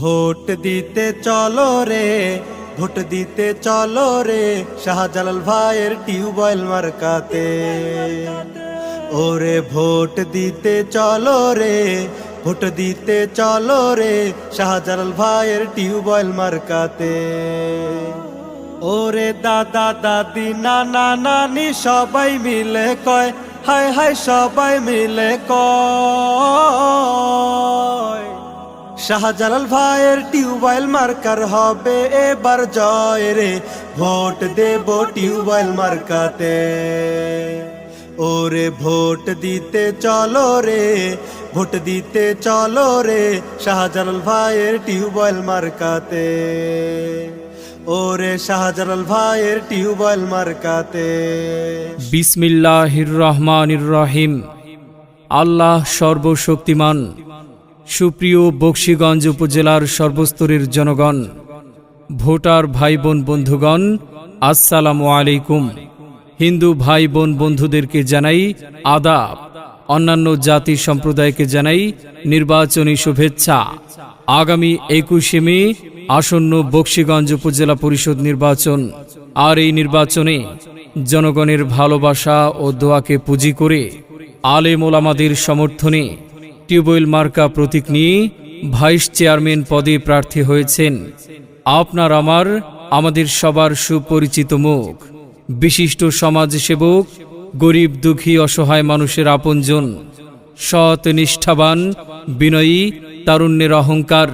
Vote দিতে চলো রে, ভোট দিতে চলো রে, শাহজালাল ভাইয়ের টিউবওয়েল মার্কাতে। ওরে ভোট দিতে চলো রে, ভোট দিতে চলো রে, শাহজালাল ভাইয়ের টিউবওয়েল মার্কাতে। ওরে দাদা, দাদি, নানা, নানি সবাই মিলে কয়, হায় হায় সবাই মিলে কয়। শাহজালাল ভাইয়ের টিউবওয়েল মার্কার হবে এবার জয় রে। ভোট দেব টিউবওয়েল মার্কাতে। ওরে ভোট দিতে চলো রে, ভোট দিতে চলো রে শাহজালাল ভাইয়ের টিউবওয়েল মার্কাতে। ওরে শাহজালাল ভাইয়ের টিউবওয়েল মার্কাতে। বিসমিল্লাহির রহমানির রহিম। আল্লাহ সর্বশক্তিমান। সুপ্রিয় বক্সিগঞ্জ উপজেলার সর্বস্তরের জনগণ, ভোটার ভাই বোন বন্ধুগণ, আসসালামু আলাইকুম। হিন্দু ভাই বোন বন্ধুদেরকে জানাই আদাব। অন্যান্য জাতি সম্প্রদায়কে জানাই নির্বাচনী শুভেচ্ছা। আগামী একুশে মে আসন্ন বক্সিগঞ্জ উপজেলা পরিষদ নির্বাচন। আর এই নির্বাচনে জনগণের ভালোবাসা ও দোয়াকে পুঁজি করে আলেম ওলামাদের সমর্থনে টিউবওয়েল মার্কা প্রতীক নিয়ে ভাইস চেয়ারম্যান পদে প্রার্থী হয়েছেন। আপনার আমার, আমাদের সবার সুপরিচিত মুখ। বিশিষ্ট সমাজসেবক, গরিব, দুঃখী, অসহায় মানুষের আপনজন। সৎ, নিষ্ঠাবান, বিনয়ী, তারুণ্যের অহংকার।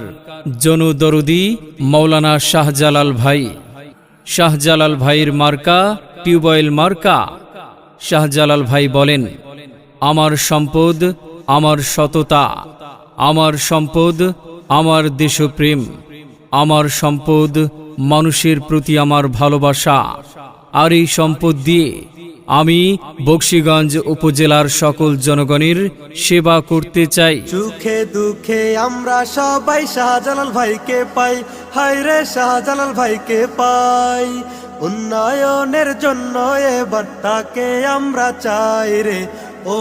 জনদরদি মৌলানা শাহজালাল ভাই। শাহজালাল ভাইয়ের মার্কা, টিউবওয়েল মার্কা। শাহজালাল ভাই বলেন, আমার সম্পদ আমার সততা, আমার সম্পদ, আমার দেশপ্রেম, আমার সম্পদ মানুষের প্রতি আমার ভালোবাসা। আর এই সম্পদ দিয়ে আমি বক্সিগঞ্জ উপজেলার সকল জনগণের সেবা করতে চাই। সুখে দুঃখে আমরা সবাই শাহজালাল ভাইকে পাই, হায় রে শাহজালাল ভাইকে পাই। উন্নয়নের জন্য এবার তাকে আমরা চাই রে ও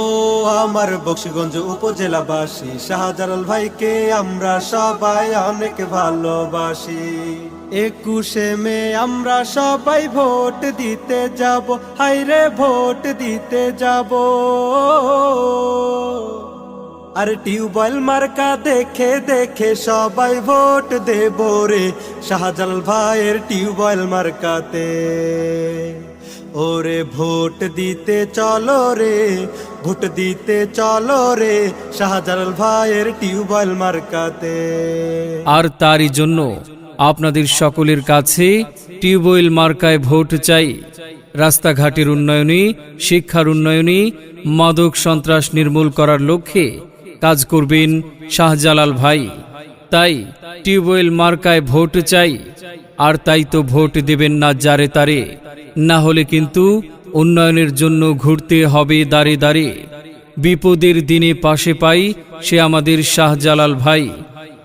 আমার বক্সিগঞ্জ উপজেলাবাসী, শাহজালাল ভাইকে আমরা সবাই অনেক ভালোবাসি। একুশে মে আমরা সবাই ভোট দিতে যাব হাইরে ভোট দিতে যাব। আর টিউবওয়েল মার্কা দেখে দেখে সবাই ভোট দেব রে, শাহজালাল ভাইয়ের টিউবওয়েল মার্কাতে। ওরে ভোট দিতে চলো রে, ভোট দিতে চলো রে, শাহজালাল ভাইয়ের টিউবওয়েল মার্কাতে। আর তারই জন্য আপনাদের সকলের কাছে টিউবওয়েল মার্কায় ভোট চাই। রাস্তাঘাটের উন্নয়নে, শিক্ষার উন্নয়নে মাদক সন্ত্রাস নির্মূল করার লক্ষ্যে কাজ করবেন শাহজালাল ভাই। তাই টিউবওয়েল মার্কায় ভোট চাই। আর তাই তো ভোট দেবেন না যারে তারে। না হলে কিন্তু উন্নয়নের জন্য ঘুরতে হবে দাঁড়ে দাঁড়ে বিপদের দিনে পাশে পাই সে আমাদের শাহজালাল ভাই।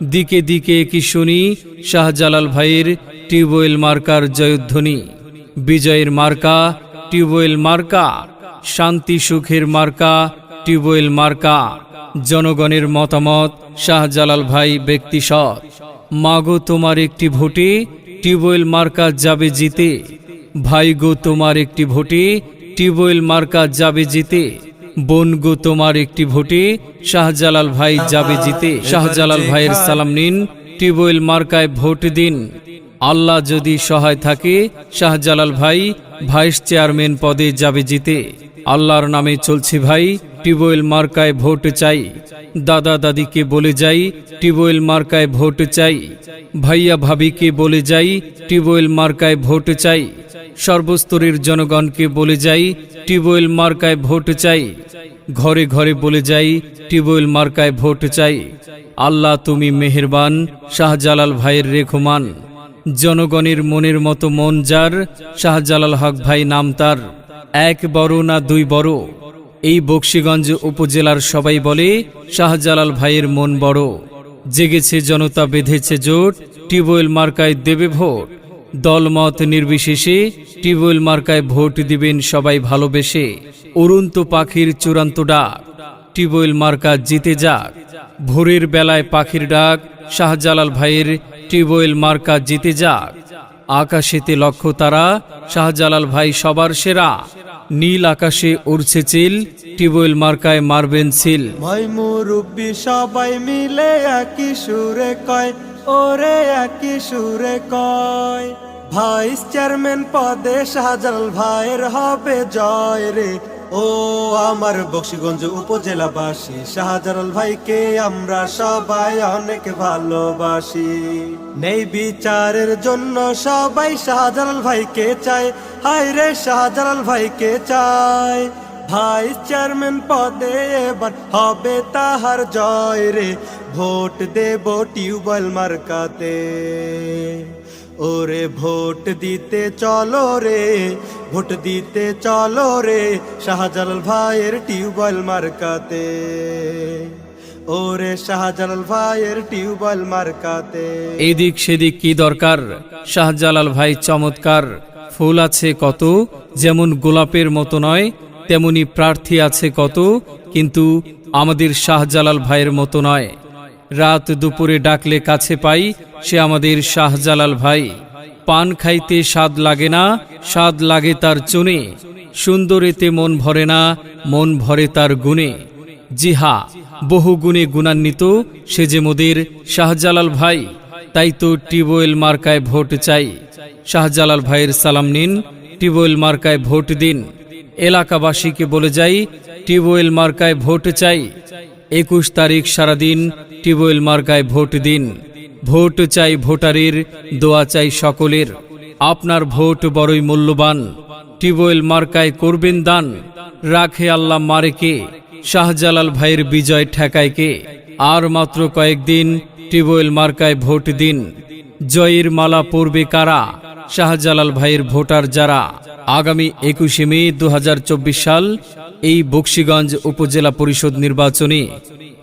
দিকে দিকে কি শুনি শাহজালাল ভাইয়ের টিউবওয়েল মার্কার জয়ধ্বনি। বিজয়ের মার্কা, টিউবওয়েল মার্কা। শান্তি সুখের মার্কা, টিউবওয়েল মার্কা। জনগণের মতামত শাহজালাল ভাই ব্যক্তি সৎ মাগো তোমার একটি ভোটে টিউবওয়েল মার্কা যাবে জিতে। ভাই গো, তোমার একটি ভোটে টিউবওয়েল মার্কা যাবে জিতে। বোন গো, তোমার একটি ভোটে শাহজালাল ভাই যাবে জিতে। শাহজালাল ভাইয়ের সালাম নিন টিউবওয়েল মার্কায় ভোট দিন। আল্লাহ যদি সহায় থাকে, শাহজালাল ভাই ভাইস চেয়ারম্যান পদে যাবে জিতে। আল্লাহর নামে চলছে ভাই টিউবওয়েল মার্কায় ভোট চাই। দাদা দাদিকে বলে যাই টিউবওয়েল মার্কায় ভোট চাই। ভাইয়া ভাবিকে বলে যাই টিউবওয়েল মার্কায় ভোট চাই। সর্বস্তরের জনগণকে বলে যাই, টিউবওয়েল মার্কায় ভোট চাই। ঘরে ঘরে বলে যাই, টিউবওয়েল মার্কায় ভোট চাই। আল্লাহ তুমি মেহেরবান, শাহজালাল ভাইয়ের রেখমান। জনগণের মনের মতো মন যার, শাহজালাল হক ভাই নাম তার। এক বড় না দুই বড়? এই বক্সিগঞ্জ উপজেলার সবাই বলে, শাহজালাল ভাইয়ের মন বড়। জেগেছে জনতা, বেঁধেছে জোট। টিউবওয়েল মার্কায় দেবে ভোট। দলমত নির্বিশেষে টিউবওয়েল মার্কায় ভোট দিবেন সবাই ভালোবেসে। অরুন্ত পাখির চূড়ান্ত ডাক, টিউবওয়েল মার্কা জিতে যাক। ভোরের বেলায় পাখির ডাক, শাহজালাল ভাইয়ের টিউবওয়েল মার্কা জিতে যাক। আকাশেতে লক্ষ্য তারা, শাহজালাল ভাই সবার সেরা। নীল আকাশে উড়ছে চিল, টিউবওয়েল মার্কায় মারবেন সিল। ভাই মুরব্বী সবাই মিলে একই সুরে কয় ওরে একই সুরে কয় ভাইস চেয়ারম্যান পদে শাহজালাল ভাইয়ের হবে জয় রে। ও আমার বক্সিগঞ্জ উপজেলাবাসী, শাহজালাল ভাইকে আমরা সবাই অনেক ভালোবাসি। নেই বিচারের জন্য সবাই শাহজালাল ভাইকে চায়, হায় রে শাহজালাল ভাইকে চায়। ভাইস চেয়ারম্যান পদে এবার হবে তাহার জয় রে। ভোট দেব টিউবওয়েল মার্কাতে। ওরে ভোট দিতে চলো রে, ভোট দিতে চলো রে শাহজালাল ভাইয়ের টিউবওয়েল মার্কাতে। ওরে শাহজালাল ভাইয়ের টিউবওয়েল মার্কাতে। এদিক সেদিক কি দরকার? শাহজালাল ভাই চমৎকার। ফুল আছে কত? যেমন গোলাপের মতো নয় তেমনি প্রার্থী আছে কত, কিন্তু আমাদের শাহজালাল ভাইয়ের মতো নয়। রাত দুপুরে ডাকলে কাছে পাই সে আমাদের শাহজালাল ভাই। পান খাইতে স্বাদ লাগে না, স্বাদ লাগে তার চুনে। সুন্দরেতে মন ভরে না, মন ভরে তার গুণে। জিহা, বহু গুণে গুণান্বিত, সে যে মোদের শাহজালাল ভাই, তাই তো টিউবওয়েল মার্কায় ভোট চাই। শাহজালাল ভাইয়ের সালাম নিন, টিউবওয়েল মার্কায় ভোট দিন। এলাকাবাসীকে বলে যাই, টিউবওয়েল মার্কায় ভোট চাই। একুশ তারিখ সারাদিন টিউবওয়েল মার্কায় ভোট দিন। ভোট চাই ভোটারের, দোয়া চাই সকলের। আপনার ভোট বড়ই মূল্যবান। টিউবওয়েল মার্কায় করবেন দান। রাখে আল্লাহ মারেকে শাহজালাল ভাইয়ের বিজয় ঠেকায় কে? আর মাত্র কয়েকদিন টিউবওয়েল মার্কায় ভোট দিন। জয়ের মালা পরবে কারা? শাহজালাল ভাইয়ের ভোটার যারা আগামী একুশে মে দু হাজার চব্বিশ সাল এই বক্সিগঞ্জ উপজেলা পরিষদ নির্বাচনে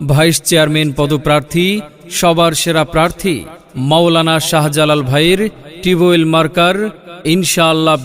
ভাইস চেয়ারম্যান পদপ্রার্থী, সবার সেরা প্রার্থী মাওলানা শাহজালাল ভাইয়ের টিউবওয়েল মার্কার ইনশাআল্লাহ